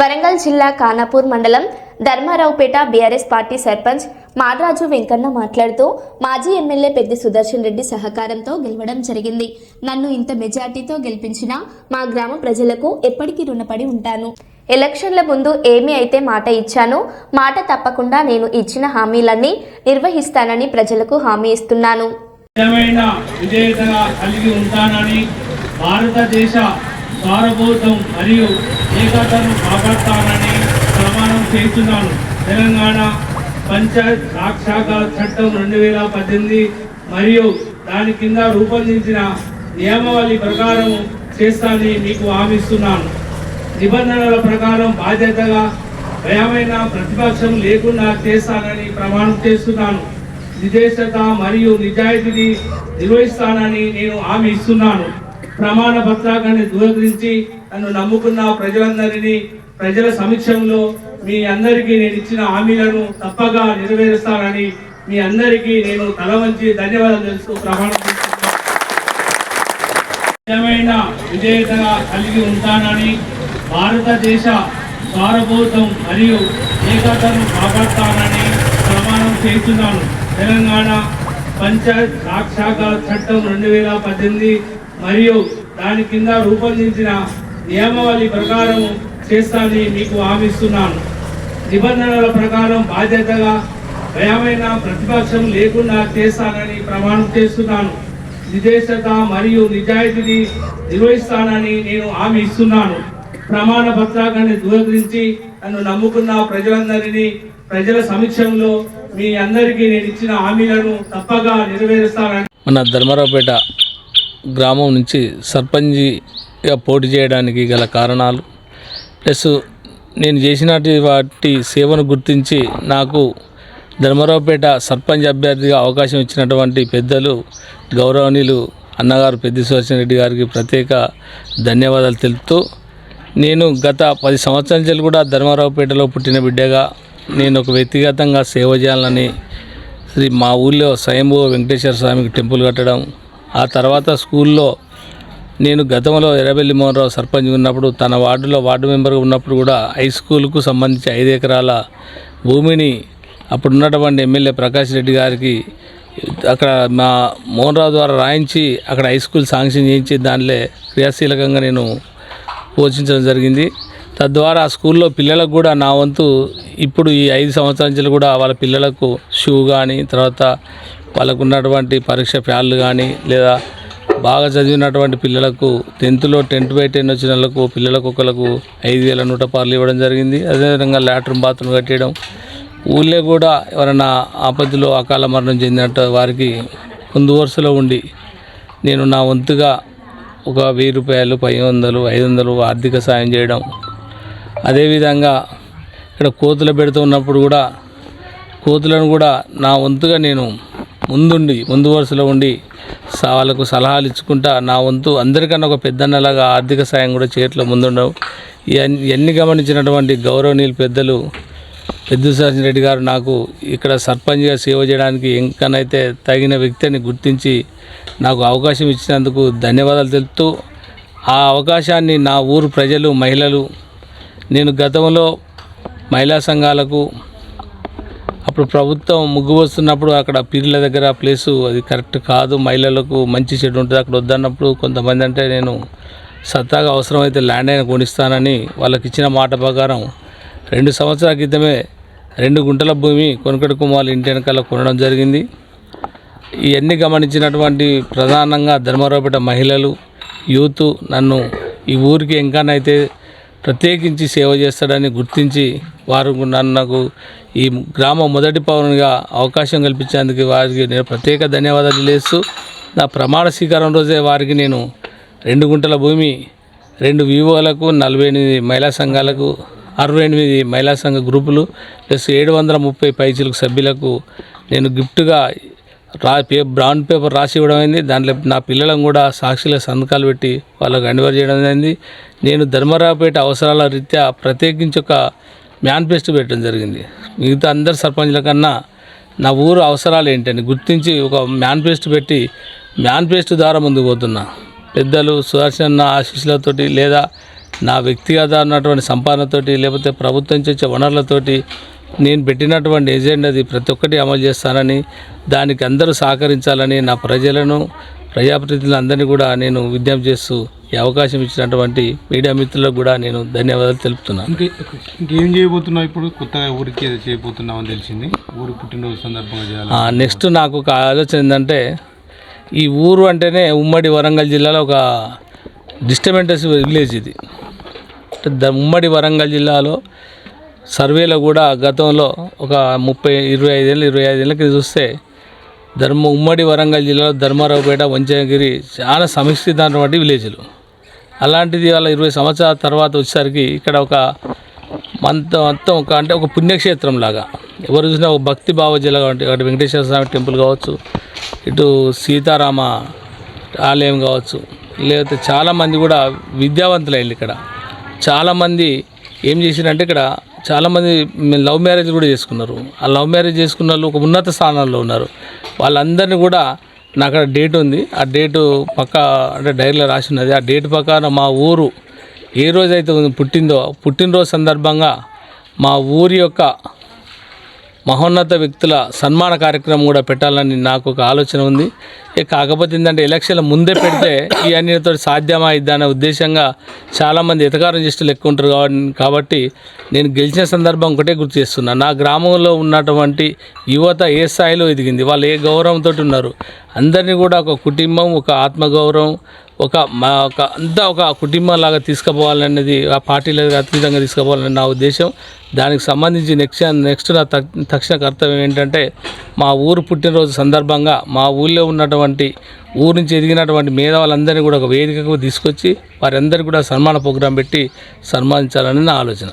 వరంగల్ జిల్లా ఖానాపూర్ మండలం Dharmaraopet BRS party sarpanch Madraju Venkanna మాట్లాడుతూ మాజీ ఎమ్మెల్యే పెద్ది సుదర్శన్ రెడ్డి సహకారంతో గెలవడం జరిగింది. నన్ను ఇంత మెజార్టీతో గెలిపించిన మా గ్రామ ప్రజలకు ఎప్పటికీ రుణపడి ఉంటాను. ఎలక్షన్ల ముందు ఏమి అయితే మాట ఇచ్చానో మాట తప్పకుండా నేను ఇచ్చిన హామీలన్నీ నిర్వహిస్తానని ప్రజలకు హామీ ఇస్తున్నాను. కలిగి ఉంటానని భారతదేశ సార్వభౌతం మరియు ఏకతను కాపాడతానని ప్రమాణం చేస్తున్నాను. తెలంగాణ పంచాయత్ సాక్షాత్కార చట్టం రెండు వేల పద్దెనిమిది మరియు దాని కింద రూపొందించిన నియమావళి ప్రకారం చేస్తానని మీకు హామీస్తున్నాను. నిబంధనల ప్రకారం బాధ్యతగా భయమైన ప్రతిపక్షం లేకుండా చేస్తానని ప్రమాణం చేస్తున్నాను. విదేశత మరియు నిజాయితీని నిర్వహిస్తానని నేను హామీ ఇస్తున్నాను. ప్రమాణ పత్రాన్ని దూరకరించి నన్ను నమ్ముకున్న ప్రజలందరినీ ప్రజల సమక్షంలో మీ అందరికీ నేను ఇచ్చిన హామీలను తప్పగా నెరవేరుస్తానని మీ అందరికీ నేను తల వంచి ధన్యవాదాలు తెలుస్తూ ప్రమాణం నిజమైన విధేయతగా కలిగి ఉంటానని భారతదేశ సారభూతం మరియు ఏకతను కాపాడతానని ప్రమాణం చేస్తున్నాను. తెలంగాణ పంచాయత్ రాక్షాక చట్టం రెండు వేల పద్దెనిమిది మరియు దాని కింద రూపొందించిన నియమావళి ప్రకారం చేస్తానని మీకు హామీస్తున్నాను. నిబంధనల ప్రకారం బాధ్యతగా భయమైన ప్రతిపక్షం లేకుండా చేస్తానని ప్రమాణం చేస్తున్నాను. నిదేశత మరియు నిజాయితీని నిర్వహిస్తానని నేను హామీ ఇస్తున్నాను. ప్రమాణ పత్రాన్ని దూరీకరించి నన్ను నమ్ముకున్న ప్రజలందరినీ ప్రజల సమక్షంలో మీ అందరికీ నేను ఇచ్చిన హామీలను తప్పగా నెరవేరుస్తానని మన ధర్మరావుపేట గ్రామం నుంచి సర్పంచి పోటీ చేయడానికి గల కారణాలు. ప్లస్ నేను చేసినటి వాటి సేవను గుర్తించి నాకు ధర్మరావుపేట సర్పంచ్ అభ్యర్థిగా అవకాశం ఇచ్చినటువంటి పెద్దలు గౌరవనీయులు అన్నగారు పెద్ద సుదర్శన్ రెడ్డి గారికి ప్రత్యేక ధన్యవాదాలు తెలుపుతూ నేను గత పది సంవత్సరాల నుంచి కూడా ధర్మారావుపేటలో పుట్టిన బిడ్డగా నేను ఒక వ్యక్తిగతంగా సేవ చేయాలని శ్రీ మా ఊళ్ళో స్వయంభూ వెంకటేశ్వర స్వామికి టెంపుల్ కట్టడం ఆ తర్వాత స్కూల్లో నేను గతంలో ఎర్రబెల్లి మోహన్రావు సర్పంచ్ ఉన్నప్పుడు తన వార్డులో వార్డు మెంబర్గా ఉన్నప్పుడు కూడా హై స్కూల్కు సంబంధించి ఐదు ఎకరాల భూమిని అప్పుడు ఉన్నటువంటి ఎమ్మెల్యే ప్రకాష్ రెడ్డి గారికి అక్కడ మా మోహన్ రావు ద్వారా రాయించి అక్కడ హై స్కూల్ శాంక్షన్ చేయించి దానిలో క్రియాశీలకంగా నేను పోషించడం జరిగింది. తద్వారా ఆ స్కూల్లో పిల్లలకు కూడా నా వంతు ఇప్పుడు ఈ ఐదు సంవత్సరాల నుంచి కూడా వాళ్ళ పిల్లలకు షూ కానీ తర్వాత వాళ్ళకు ఉన్నటువంటి పరీక్ష ఫ్యాన్లు కానీ లేదా బాగా చదివినటువంటి పిల్లలకు టెన్త్లో టెన్త్ బై టెన్ వచ్చిన వాళ్ళకు పిల్లలకు ఒకరికి ఐదు వేల నూట పార్లు ఇవ్వడం జరిగింది. అదేవిధంగా లాట్రిన్ బాత్రూమ్ కట్టేయడం. ఊళ్ళో కూడా ఎవరైనా ఆపత్తిలో అకాల మరణం చెందినట్టు వారికి ముందు వరుసలో ఉండి నేను నా వంతుగా ఒక వెయ్యి రూపాయలు పది వందలు ఐదు వందలు ఆర్థిక సాయం చేయడం. అదేవిధంగా ఇక్కడ కోతులు పెడుతున్నప్పుడు కూడా కోతులను కూడా నా వంతుగా నేను ముందుండి ముందు వరుసలో ఉండి వాళ్ళకు సలహాలు ఇచ్చుకుంటా నా వంతు అందరికన్నా ఒక పెద్దన్నలాగా ఆర్థిక సాయం కూడా చేయట్లో ముందుండవు. ఇవన్నీ గమనించినటువంటి గౌరవనీయులు పెద్దలు పెద్ద రెడ్డి గారు నాకు ఇక్కడ సర్పంచ్గా సేవ చేయడానికి ఇంకనైతే తగిన వ్యక్తి అని గుర్తించి నాకు అవకాశం ఇచ్చినందుకు ధన్యవాదాలు తెలుపుతూ ఆ అవకాశాన్ని నా ఊరు ప్రజలు మహిళలు నేను గతంలో మహిళా సంఘాలకు అప్పుడు ప్రభుత్వం ముగ్గు వస్తున్నప్పుడు అక్కడ పీర్ల దగ్గర ప్లేసు అది కరెక్ట్ కాదు. మహిళలకు మంచి చెడు ఉంటుంది. అక్కడ వద్దన్నప్పుడు కొంతమంది అంటే నేను సత్తాగా అవసరమైతే ల్యాండ్ అయిన కొనిస్తానని వాళ్ళకి ఇచ్చిన మాట ప్రకారం రెండు సంవత్సరాల క్రితమే రెండు గుంటల భూమి కొనకటి కుమార్ ఇంటి వెనకాల కొనడం జరిగింది. ఇవన్నీ గమనించినటువంటి ప్రధానంగా ధర్మరావుపేట మహిళలు యూత్ నన్ను ఈ ఊరికి ఇంకానైతే ప్రత్యేకించి సేవ చేస్తాడని గుర్తించి వారు నన్ను నాకు ఈ గ్రామ మొదటి పౌరునిగా అవకాశం కల్పించేందుకు వారికి నేను ప్రత్యేక ధన్యవాదాలు తెలియస్తూ నా ప్రమాణ స్వీకారం రోజే వారికి నేను రెండు గుంటల భూమి రెండు వివోలకు నలభై ఎనిమిది మహిళా సంఘాలకు అరవై ఎనిమిది మహిళా సంఘ గ్రూపులు ప్లస్ ఏడు వందల ముప్పై పైచీలకు సభ్యులకు నేను గిఫ్ట్గా రా పే బ్రౌన్ పేపర్ రాసి ఇవ్వడం అయింది. దాంట్లో నా పిల్లలను కూడా సాక్షిలో సంతకాలు పెట్టి వాళ్ళకు అనివర్ చేయడం అయింది. నేను ధర్మరావుపేట అవసరాల రీత్యా ప్రత్యేకించి ఒక మేనిఫెస్టో పెట్టడం జరిగింది. మిగతా అందరు సర్పంచ్ల కన్నా నా ఊరు అవసరాలు ఏంటని గుర్తించి ఒక మేనిఫెస్టో పెట్టి మేనిఫెస్టో ద్వారా ముందుకు పోతున్నా. పెద్దలు సుదర్శన ఆశీస్సులతోటి లేదా నా వ్యక్తిగత ఉన్నటువంటి సంపాదనతోటి లేకపోతే ప్రభుత్వం నుంచి వచ్చే వనరులతోటి నేను పెట్టినటువంటి ఎజెండాది ప్రతి ఒక్కటి అమలు చేస్తానని దానికి అందరూ సహకరించాలని నా ప్రజలను ప్రజాప్రతినిధులందరినీ కూడా నేను విజ్ఞప్తి చేస్తూ ఈ అవకాశం ఇచ్చినటువంటి మీడియా మిత్రులకు కూడా నేను ధన్యవాదాలు తెలుపుతున్నాను. ఇంకే చేయబోతున్నావు ఇప్పుడు? కొత్తగా ఊరికి చేయబోతున్నావు అని తెలిసింది. ఊరు పుట్టినరోజు సందర్భంగా నెక్స్ట్ నాకు ఒక ఆలోచన ఏంటంటే ఈ ఊరు అంటేనే ఉమ్మడి వరంగల్ జిల్లాలో ఒక డిస్టర్బెంటెస్ విలేజ్ ఇది. ఉమ్మడి వరంగల్ జిల్లాలో సర్వేలో కూడా గతంలో ఒక ముప్పై ఇరవై ఐదేళ్ళు ఇరవై ఐదేళ్ళ కింద చూస్తే ధర్మ ఉమ్మడి వరంగల్ జిల్లాలో ధర్మారావుపేట వంచగిరి చాలా సమిష్టితమైనటువంటి విలేజ్లు. అలాంటిది వాళ్ళ ఇరవై సంవత్సరాల తర్వాత వచ్చేసరికి ఇక్కడ ఒక మంత మొత్తం ఒక అంటే ఒక పుణ్యక్షేత్రం లాగా. ఎవరు చూసినా ఒక భక్తి భావజల అంటే అటు వెంకటేశ్వర స్వామి టెంపుల్ కావచ్చు ఇటు సీతారామ ఆలయం కావచ్చు లేకపోతే చాలామంది కూడా విద్యావంతులు అయ్యారు ఇక్కడ చాలామంది ఏం చేసిరంటే ఇక్కడ చాలామంది లవ్ మ్యారేజ్ కూడా చేసుకున్నారు. ఆ లవ్ మ్యారేజ్ చేసుకున్న వాళ్ళు ఒక ఉన్నత స్థానాల్లో ఉన్నారు. వాళ్ళందరినీ కూడా నాకు అక్కడ డేట్ ఉంది. ఆ డేటు పక్క అంటే డైరీలో రాసి ఉన్నది. ఆ డేట్ ప్రకారం మా ఊరు ఏ రోజైతే పుట్టిందో పుట్టినరోజు సందర్భంగా మా ఊరి యొక్క మహోన్నత వ్యక్తుల సన్మాన కార్యక్రమం కూడా పెట్టాలని నాకు ఒక ఆలోచన ఉంది. కాకపోతే ఏంటంటే ఎలక్షన్ల ముందే పెడితే ఈ అన్నిటితో సాధ్యమా ఇద్దనే ఉద్దేశంగా చాలామంది ఎతకారం చేస్తూ లెక్క ఉంటారు కాబట్టి కాబట్టి నేను గెలిచిన సందర్భం ఒకటే గుర్తు చేస్తున్నా. నా గ్రామంలో ఉన్నటువంటి యువత ఏ స్థాయిలో ఎదిగింది? వాళ్ళు ఏ గౌరవంతో ఉన్నారు? అందరినీ కూడా ఒక కుటుంబం ఒక ఆత్మగౌరవం ఒక మా ఒక అంతా ఒక కుటుంబం లాగా తీసుకుపోవాలనేది ఆ పార్టీలకు అతీతంగా తీసుకుపోవాలని నా ఉద్దేశం. దానికి సంబంధించి నెక్స్ట్ నెక్స్ట్ నా తక్షణ కర్తవ్యం ఏంటంటే మా ఊరు పుట్టినరోజు సందర్భంగా మా ఊళ్ళో ఉన్నటువంటి ఉన్నటువంటి ఊరు నుంచి ఎదిగినటువంటి మేధావులందరినీ కూడా ఒక వేదికకు తీసుకొచ్చి వారందరికీ కూడా సన్మాన ప్రోగ్రాం పెట్టి సన్మానించాలని నా ఆలోచన.